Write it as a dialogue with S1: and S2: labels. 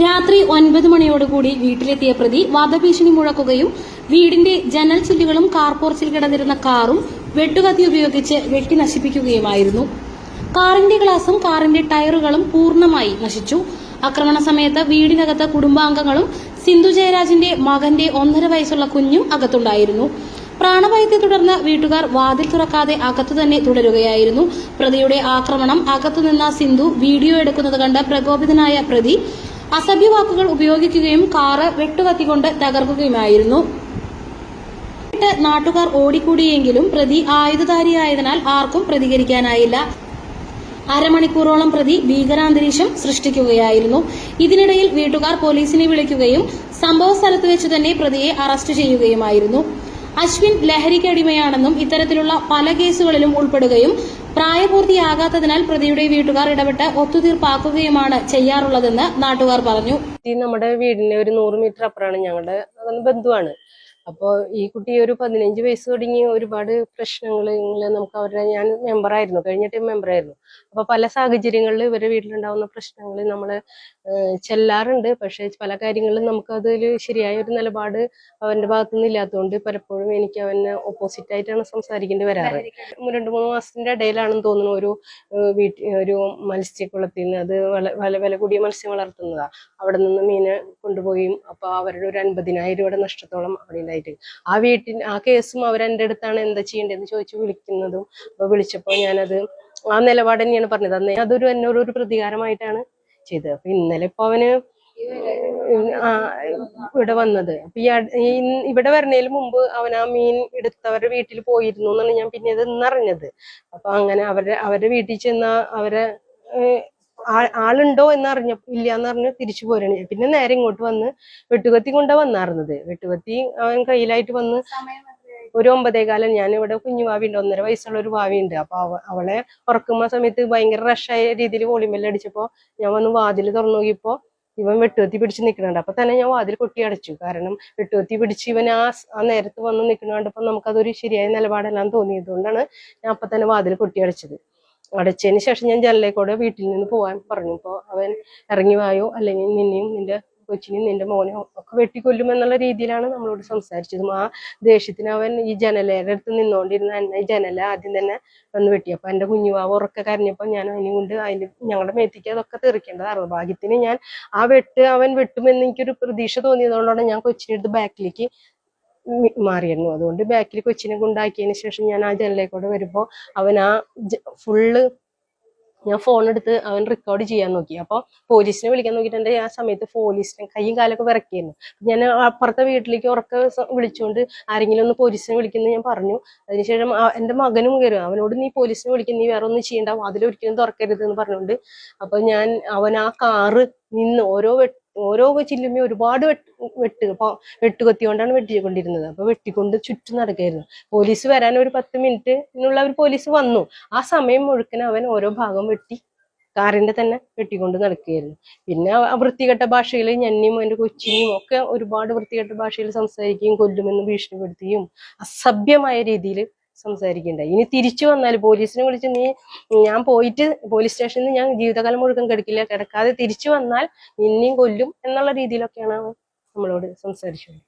S1: രാത്രി ഒൻപത് മണിയോടുകൂടി വീട്ടിലെത്തിയ പ്രതി വധഭീഷണി മുഴക്കുകയും വീടിന്റെ ജനൽ ചില്ലുകളും കാർപോർച്ചിൽ കിടന്നിരുന്ന കാറും വെട്ടുകത്തി ഉപയോഗിച്ച് വെട്ടി നശിപ്പിക്കുകയുമായിരുന്നു. കാറിന്റെ ഗ്ലാസും കാറിന്റെ ടയറുകളും പൂർണമായി നശിച്ചു. ആക്രമണ സമയത്ത് വീടിനകത്ത് കുടുംബാംഗങ്ങളും സിന്ധു ജയരാജിന്റെ മകന്റെ ഒന്നര വയസ്സുള്ള കുഞ്ഞും അകത്തുണ്ടായിരുന്നു. പ്രാണഭയത്തെ തുടർന്ന് വീട്ടുകാർ വാതിൽ തുറക്കാതെ അകത്തു തന്നെ തുടരുകയായിരുന്നു. പ്രതിയുടെ ആക്രമണം അകത്തുനിന്ന സിന്ധു വീഡിയോ എടുക്കുന്നത് കണ്ട് പ്രകോപിതനായ പ്രതി അസഭ്യവാക്കുകൾ ഉപയോഗിക്കുകയും കാറ് വെട്ടുകത്തിക്കൊണ്ട് തകർക്കുകയുമായിരുന്നു. ട്ട് നാട്ടുകാർ ഓടിക്കൂടിയെങ്കിലും പ്രതി ആയുധധാരിയായതിനാൽ ആർക്കും പ്രതികരിക്കാനായില്ല. അരമണിക്കൂറോളം പ്രതി ഭീകരാന്തരീക്ഷം സൃഷ്ടിക്കുകയായിരുന്നു. ഇതിനിടയിൽ വീട്ടുകാർ പോലീസിനെ വിളിക്കുകയും സംഭവ സ്ഥലത്ത് വെച്ച് തന്നെ പ്രതിയെ അറസ്റ്റ് ചെയ്യുകയുമായിരുന്നു. അശ്വിൻ ലഹരിക്കടിമയാണെന്നും ഇത്തരത്തിലുള്ള പല കേസുകളിലും ഉൾപ്പെടുകയും പ്രായപൂർത്തിയാകാത്തതിനാൽ പ്രതിയുടെ വീട്ടുകാർ ഇടപെട്ട് ഒത്തുതീർപ്പാക്കുകയുമാണ് ചെയ്യാറുള്ളതെന്ന് നാട്ടുകാർ പറഞ്ഞു.
S2: നമ്മുടെ വീടിന്റെ ഒരു നൂറ് മീറ്റർ അപ്പുറമാണ് ഞങ്ങളുടെ ബന്ധുവാണ്. അപ്പോൾ ഈ കുട്ടി ഒരു പതിനഞ്ച് വയസ്സ് തുടങ്ങി ഒരുപാട് പ്രശ്നങ്ങൾ ഇങ്ങനെ നമുക്ക് അവരുടെ ഞാൻ മെമ്പറായിരുന്നു കഴിഞ്ഞ ടൈം മെമ്പറായിരുന്നു അപ്പോൾ പല സാഹചര്യങ്ങളിൽ ഇവരുടെ വീട്ടിലുണ്ടാവുന്ന പ്രശ്നങ്ങൾ നമ്മൾ ചെല്ലാറുണ്ട്. പക്ഷേ പല കാര്യങ്ങളിലും നമുക്ക് അതിൽ ശരിയായ ഒരു നിലപാട് അവന്റെ ഭാഗത്തുനിന്ന് ഇല്ലാത്തതുകൊണ്ട് പലപ്പോഴും എനിക്ക് അവനെ ഓപ്പോസിറ്റ് ആയിട്ടാണ് സംസാരിക്കേണ്ടി വരാറ്. രണ്ട് മൂന്ന് മാസത്തിന്റെ ഇടയിലാണെന്ന് തോന്നുന്നു ഒരു വീട്ടിൽ ഒരു മത്സ്യക്കുളത്തിൽ നിന്ന് അത് വല വില കൂടിയ മത്സ്യം വളർത്തുന്നതാ. അവിടെ നിന്ന് മീനെ കൊണ്ടുപോയി. അപ്പോൾ അവരുടെ ഒരു അൻപതിനായിരം രൂപയുടെ നഷ്ടത്തോളം അവിടെ ഉണ്ടായിട്ട് ആ വീട്ടിൽ ആ കേസും അവരെന്റെ അടുത്താണ് എന്താ ചെയ്യേണ്ടതെന്ന് ചോദിച്ചു വിളിക്കുന്നതും അപ്പൊ വിളിച്ചപ്പോൾ ഞാനത് ആ നിലപാട് തന്നെയാണ് പറഞ്ഞത്. അന്ന് അതൊരു എന്നോട് ഒരു പ്രതികാരമായിട്ടാണ് ചെയ്തത്. അപ്പൊ ഇന്നലെ ഇപ്പൊ അവന് ഇവിടെ വന്നത്. അപ്പൊ ഈ ഇവിടെ വരുന്നതിന് മുമ്പ് അവൻ ആ മീൻ എടുത്തവരുടെ വീട്ടിൽ പോയിരുന്നു എന്നാണ് ഞാൻ പിന്നെ അത് ഇന്നറിഞ്ഞത് അപ്പൊ അങ്ങനെ അവരുടെ അവരുടെ വീട്ടിൽ ചെന്ന അവരെ ആളുണ്ടോ എന്നറിഞ്ഞ ഇല്ല എന്ന് പറഞ്ഞു തിരിച്ചു പോരാണ് ഞാൻ. പിന്നെ നേരെ ഇങ്ങോട്ട് വന്ന് വെട്ടുകത്തി കൊണ്ടാ വന്നാർന്നത്. വെട്ടുകത്തി അവൻ കയ്യിലായിട്ട് വന്ന് ഒരു ഒമ്പതേകാലം ഞാൻ ഇവിടെ കുഞ്ഞു ഭാവിയുണ്ട് ഒന്നര വയസ്സുള്ള ഒരു ഭാവിയുണ്ട് അപ്പൊ അവ അവളെ ഉറക്കുന്ന സമയത്ത് ഭയങ്കര റഷായ രീതിയിൽ വോളിമെല്ലാം അടിച്ചപ്പോ ഞാൻ വന്ന് വാതിൽ തുറന്നു നോക്കിയപ്പോ ഇവൻ വെട്ടുകത്തി പിടിച്ച് നിൽക്കുന്നുണ്ട്. അപ്പൊ തന്നെ ഞാൻ വാതിൽ കൊട്ടി അടച്ചു. കാരണം വെട്ടുകത്തി പിടിച്ച് ഇവൻ ആ ആ നേരത്ത് വന്ന് നിൽക്കുന്ന കണ്ടപ്പോ നമുക്കതൊരു ശരിയായ നിലപാടെല്ലാം തോന്നിയതുകൊണ്ടാണ് ഞാൻ അപ്പൊ തന്നെ വാതിൽ കൊട്ടി അടച്ചത്. അടച്ചതിന് ശേഷം ഞാൻ ജനലേക്കൂടെ വീട്ടിൽ നിന്ന് പോകാൻ പറഞ്ഞു. അപ്പോൾ അവൻ ഇറങ്ങി വായോ? അല്ലെങ്കിൽ നിന്നെയും നിന്റെ കൊച്ചിനെയും നിന്റെ മോനെയും ഒക്കെ വെട്ടിക്കൊല്ലും എന്നുള്ള രീതിയിലാണ് നമ്മളോട് സംസാരിച്ചതും. ആ ദേഷ്യത്തിന് അവൻ ഈ ജനലയുടെ അടുത്ത് നിന്നുകൊണ്ടിരുന്ന എന്നെ ഈ ജനല ആദ്യം തന്നെ വന്ന് വെട്ടി. അപ്പൊ എന്റെ കുഞ്ഞുവാവ് ഉറക്കെ കരഞ്ഞപ്പോ ഞാൻ അതിനെ കൊണ്ട് അതിന്റെ ഞങ്ങളുടെ മേത്തിക്ക് അതൊക്കെ തെറിക്കേണ്ടതായിരുന്നു ഭാഗ്യത്തിന് ഞാൻ ആ വെട്ട് അവൻ വെട്ടുമെന്ന് എനിക്കൊരു പ്രതീക്ഷ തോന്നിയതുകൊണ്ടാണ് ഞാൻ കൊച്ചിനെടുത്ത് ബാക്കിലേക്ക് മാറിയിരുന്നു. അതുകൊണ്ട് ബാക്കിൽ കൊച്ചിനെ കൊണ്ടാക്കിയതിന് ശേഷം ഞാൻ ആ ജനലേക്കൂടെ വരുമ്പോൾ അവൻ ആ ഫുള്ള് ഞാൻ ഫോൺ എടുത്ത് അവൻ റെക്കോർഡ് ചെയ്യാൻ നോക്കി. അപ്പോൾ പോലീസിനെ വിളിക്കാൻ നോക്കിയിട്ട് ആ സമയത്ത് പോലീസിനെ കൈയും കാലൊക്കെ വിറക്കിയിരുന്നു. ഞാൻ അപ്പുറത്തെ വീട്ടിലേക്ക് ഉറക്കെ വിളിച്ചുകൊണ്ട് ആരെങ്കിലും ഒന്ന് പോലീസിനെ വിളിക്കുന്നു ഞാൻ പറഞ്ഞു. അതിനുശേഷം എന്റെ മകനും കയറും അവനോട് നീ പോലീസിനെ വിളിക്കുന്നു നീ വേറെ ഒന്നും ചെയ്യണ്ട അതിലൊരിക്കലും തുറക്കരുത് എന്ന് പറഞ്ഞുകൊണ്ട് അപ്പോൾ ഞാൻ അവൻ ആ കാറ് നിന്ന് ഓരോ ഓരോ ചില്ലുമ്മയും ഒരുപാട് വെട്ട് വെട്ട് അപ്പൊ വെട്ടുകത്തിക്കൊണ്ടാണ് വെട്ടിക്കൊണ്ടിരുന്നത്. അപ്പൊ വെട്ടിക്കൊണ്ട് ചുറ്റും നടക്കായിരുന്നു. പോലീസ് വരാൻ ഒരു പത്ത് മിനിറ്റിനുള്ള ഒരു പോലീസ് വന്നു. ആ സമയം മുഴുക്കൻ അവൻ ഓരോ ഭാഗം വെട്ടി കാറിന്റെ തന്നെ വെട്ടിക്കൊണ്ട് നടക്കുകയായിരുന്നു പിന്നെ വൃത്തികെട്ട ഭാഷയിൽ ഞന്നിയും എന്റെ കൊച്ചിനെയും ഒക്കെ ഒരുപാട് വൃത്തികെട്ട ഭാഷയിൽ സംസാരിക്കുകയും കൊല്ലുമെന്ന് ഭീഷണിപ്പെടുത്തുകയും അസഭ്യമായ രീതിയിൽ സംസാരിക്കണ്ടായി. ഇനി തിരിച്ചു വന്നാൽ പോലീസിനെ വിളിച്ച് നീ ഞാൻ പോയിട്ട് പോലീസ് സ്റ്റേഷനിൽ ഞാൻ ജീവിതകാലം മുഴുവൻ കിടക്കില്ല. കിടക്കാതെ തിരിച്ചു വന്നാൽ നിന്നെയും കൊല്ലും എന്നുള്ള രീതിയിലൊക്കെയാണ് നമ്മളോട് സംസാരിച്ചത്.